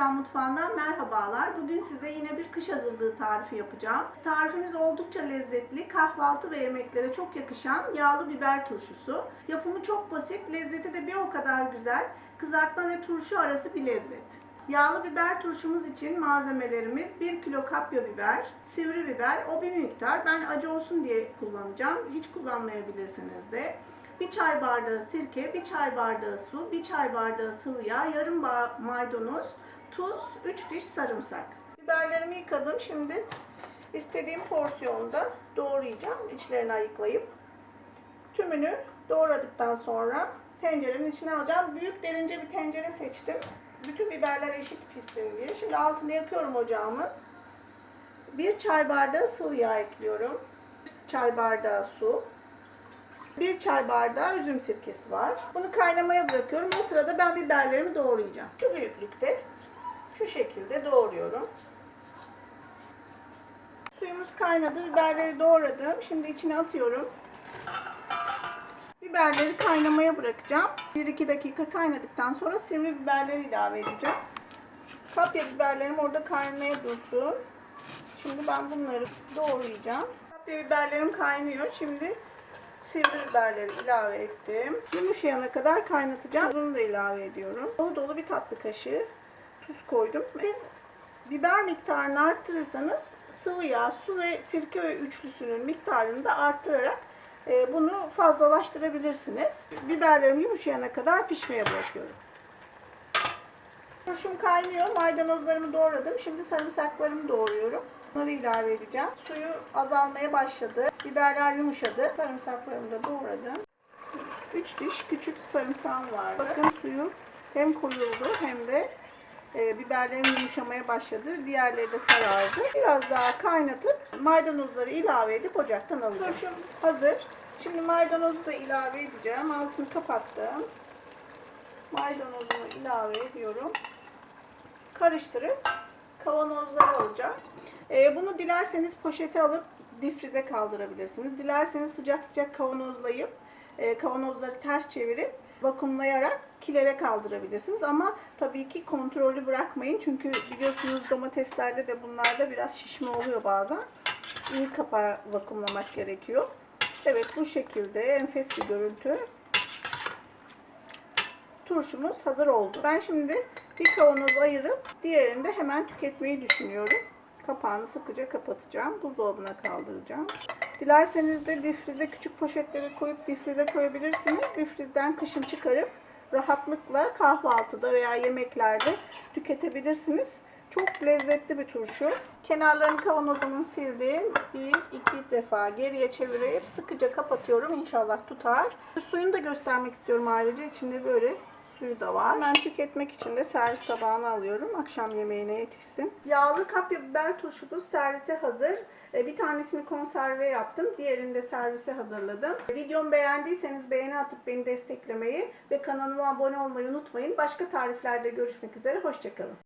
Sofran Mutfağı'ndan merhabalar. Bugün size yine bir kış hazırlığı tarifi yapacağım. Tarifimiz oldukça lezzetli, kahvaltı ve yemeklere çok yakışan yağlı biber turşusu. Yapımı çok basit, lezzeti de bir o kadar güzel. Kızartma ve turşu arası bir lezzet. Yağlı biber turşumuz için malzemelerimiz 1 kilo kapya biber, sivri biber, o bir miktar. Ben acı olsun diye kullanacağım. Hiç kullanmayabilirsiniz de. Bir çay bardağı sirke, bir çay bardağı su, bir çay bardağı sıvı yağ, yarım maydanoz, tuz, 3 diş sarımsak. Biberlerimi yıkadım. Şimdi istediğim porsiyonda doğrayacağım. İçlerini ayıklayıp. Tümünü doğradıktan sonra tencerenin içine alacağım. Büyük derince bir tencere seçtim. Bütün biberler eşit pişsin diye. Şimdi altını yakıyorum ocağımın. Bir çay bardağı sıvı yağ ekliyorum. Bir çay bardağı su. Bir çay bardağı üzüm sirkesi var. Bunu kaynamaya bırakıyorum. O sırada ben biberlerimi doğrayacağım. Şu büyüklükte. Şu şekilde doğruyorum. Suyumuz kaynadı. Biberleri doğradım. Şimdi içine atıyorum. Biberleri kaynamaya bırakacağım. 1-2 dakika kaynadıktan sonra sivri biberleri ilave edeceğim. Kapya biberlerim orada kaynamaya dursun. Şimdi ben bunları doğrayacağım. Kapya biberlerim kaynıyor. Şimdi sivri biberleri ilave ettim. Yumuşayana kadar kaynatacağım. Bunu da ilave ediyorum. Dolu dolu bir tatlı kaşığı tuz koydum. Siz biber miktarını arttırırsanız sıvı yağ, su ve sirke üçlüsünün miktarını da arttırarak e, bunu fazlalaştırabilirsiniz. Biberlerim yumuşayana kadar pişmeye bırakıyorum. Turşum kaynıyor. Maydanozlarımı doğradım. Şimdi sarımsaklarımı doğruyorum. Bunları ilave edeceğim. Suyu azalmaya başladı. Biberler yumuşadı. Sarımsaklarımı da doğradım. 3 diş küçük sarımsağım var. Bakın suyu hem koyuldu hem de e, biberlerim yumuşamaya başladı. Diğerleri de sarardı. Biraz daha kaynatıp maydanozları ilave edip ocaktan alacağım. Turşum hazır. Şimdi maydanozu da ilave edeceğim. Altını kapattım. Maydanozumu ilave ediyorum. Karıştırıp kavanozlara alacağım. Ee, bunu dilerseniz poşete alıp difrize kaldırabilirsiniz. Dilerseniz sıcak sıcak kavanozlayıp e, kavanozları ters çevirip vakumlayarak kilere kaldırabilirsiniz. Ama tabii ki kontrollü bırakmayın. Çünkü biliyorsunuz domateslerde de bunlarda biraz şişme oluyor bazen. İyi kapağı vakumlamak gerekiyor. Evet bu şekilde enfes bir görüntü turşumuz hazır oldu. Ben şimdi bir kavanoz ayırıp diğerini de hemen tüketmeyi düşünüyorum. Kapağını sıkıca kapatacağım. Buzdolabına kaldıracağım. Dilerseniz de difrize küçük poşetlere koyup difrize koyabilirsiniz. Difrizden kışın çıkarıp rahatlıkla kahvaltıda veya yemeklerde tüketebilirsiniz. Çok lezzetli bir turşu. Kenarlarını kavanozumun sildim. Bir, iki defa geriye çevirip sıkıca kapatıyorum. İnşallah tutar. Suyunu da göstermek istiyorum ayrıca. İçinde böyle suyu da var. Ben tüketmek için de servis tabağına alıyorum. Akşam yemeğine yetişsin. Yağlı kapya biber turşumuz servise hazır. E, Bir tanesini konserve yaptım. Diğerini de servise hazırladım. Videomu beğendiyseniz beğeni atıp beni desteklemeyi ve kanalıma abone olmayı unutmayın. Başka tariflerde görüşmek üzere. Hoşçakalın.